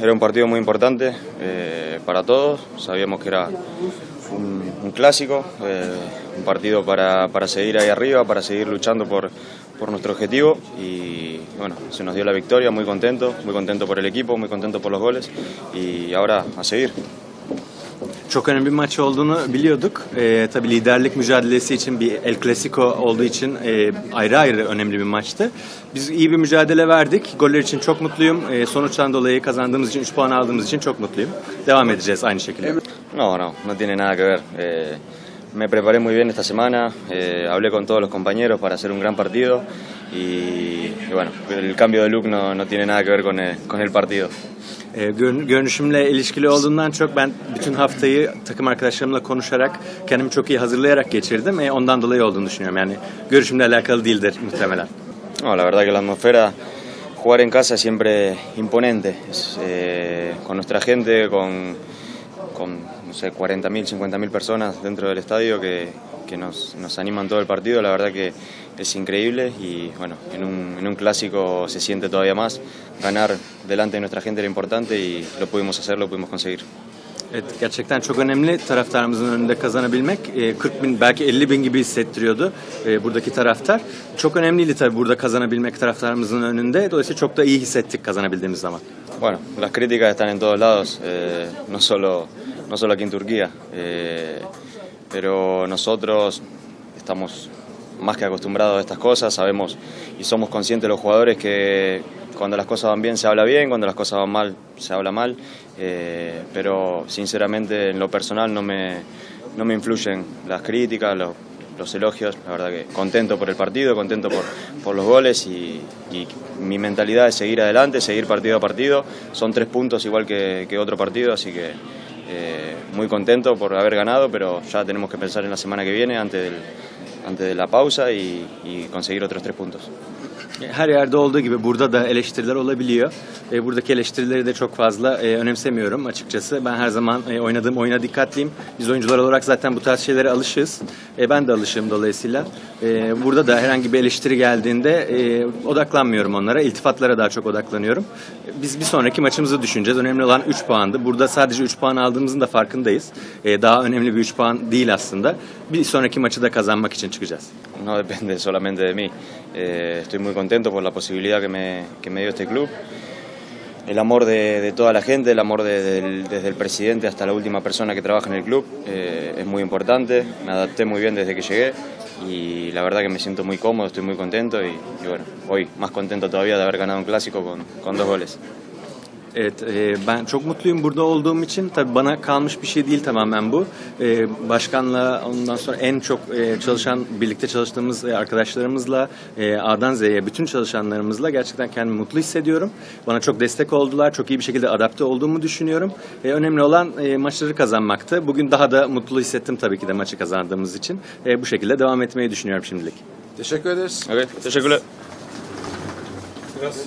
Era un partido muy importante eh, para todos, sabíamos que era un, clásico, eh, un partido para, para seguir ahí arriba, para seguir luchando por, por nuestro objetivo. Y bueno, se nos dio la victoria, muy contento, muy contento por el equipo, muy contento por los goles. Y ahora a seguir. Çok önemli bir maç olduğunu biliyorduk. Ee, tabii liderlik mücadelesi için bir El Clasico olduğu için e, ayrı ayrı önemli bir maçtı. Biz iyi bir mücadele verdik. Goller için çok mutluyum. Ee, sonuçtan dolayı kazandığımız için, 3 puan aldığımız için çok mutluyum. Devam edeceğiz aynı şekilde. No, no, no tiene nada que ver. Eh, me preparé muy bien esta semana, eh, hablé con todos los compañeros para hacer un gran partido y, y bueno, el cambio de look no, no tiene nada que ver con el, con el partido. Görün- görünüşümle ilişkili olduğundan çok ben bütün haftayı takım arkadaşlarımla konuşarak kendimi çok iyi hazırlayarak geçirdim. Ee, ondan dolayı olduğunu düşünüyorum. Yani görüşümle alakalı değildir muhtemelen. No, la verdad que la atmósfera, jugar en casa siempre imponente, Es, eh, con nuestra gente, con, con no sé, 40.000, 50.000 personas dentro del estadio que, que nos, nos animan todo el partido, la verdad que es increíble y bueno, en un, en un clásico se siente todavía más, ganar delante de nuestra gente era importante y lo pudimos hacer, lo pudimos conseguir. Evet, gerçekten çok önemli taraftarımızın önünde kazanabilmek. Ee, 40 bin belki 50 bin gibi hissettiriyordu e, buradaki taraftar. Çok önemliydi tabii burada kazanabilmek taraftarımızın önünde. Dolayısıyla çok da iyi hissettik kazanabildiğimiz zaman. Bueno, las críticas están en todos lados, eh, no, solo, no solo aquí en Turquía, eh, pero nosotros estamos más que acostumbrados a estas cosas, sabemos y somos conscientes los jugadores que cuando las cosas van bien se habla bien, cuando las cosas van mal se habla mal, eh, pero sinceramente en lo personal no me, no me influyen las críticas, los, los elogios, la verdad que contento por el partido, contento por, por los goles y, y mi mentalidad es seguir adelante, seguir partido a partido, son tres puntos igual que, que otro partido, así que eh, muy contento por haber ganado, pero ya tenemos que pensar en la semana que viene antes, del, antes de la pausa y, y conseguir otros tres puntos. Her yerde olduğu gibi burada da eleştiriler olabiliyor. E, buradaki eleştirileri de çok fazla e, önemsemiyorum açıkçası. Ben her zaman e, oynadığım oyuna dikkatliyim. Biz oyuncular olarak zaten bu tarz şeylere alışığız. E, ben de alışığım dolayısıyla. E, burada da herhangi bir eleştiri geldiğinde e, odaklanmıyorum onlara. İltifatlara daha çok odaklanıyorum. E, Biz bir sonraki maçımızı düşüneceğiz. Önemli olan 3 puandı. Burada sadece 3 puan aldığımızın da farkındayız. E, daha önemli bir 3 puan değil aslında. Bir sonraki maçı da kazanmak için çıkacağız. No depende solamente de mí. Eh, estoy muy contento por la posibilidad que me, que me dio este club. El amor de, toda la gente, el amor desde el presidente hasta la última persona que trabaja en el club eh, es muy importante. Me adapté muy bien desde que llegué y la verdad que me siento muy cómodo, estoy muy contento y, y bueno, hoy más contento todavía de haber ganado un clásico con, con dos goles. Evet, e, ben çok mutluyum burada olduğum için. Tabii bana kalmış bir şey değil tamamen bu. E, başkanla ondan sonra en çok e, çalışan, birlikte çalıştığımız e, arkadaşlarımızla, e, A'dan Z'ye bütün çalışanlarımızla gerçekten kendimi mutlu hissediyorum. Bana çok destek oldular, çok iyi bir şekilde adapte olduğumu düşünüyorum. E, önemli olan e, maçları kazanmaktı. Bugün daha da mutlu hissettim tabii ki de maçı kazandığımız için. E, bu şekilde devam etmeyi düşünüyorum şimdilik. Teşekkür ederiz. Ok, teşekkürler. Gracias.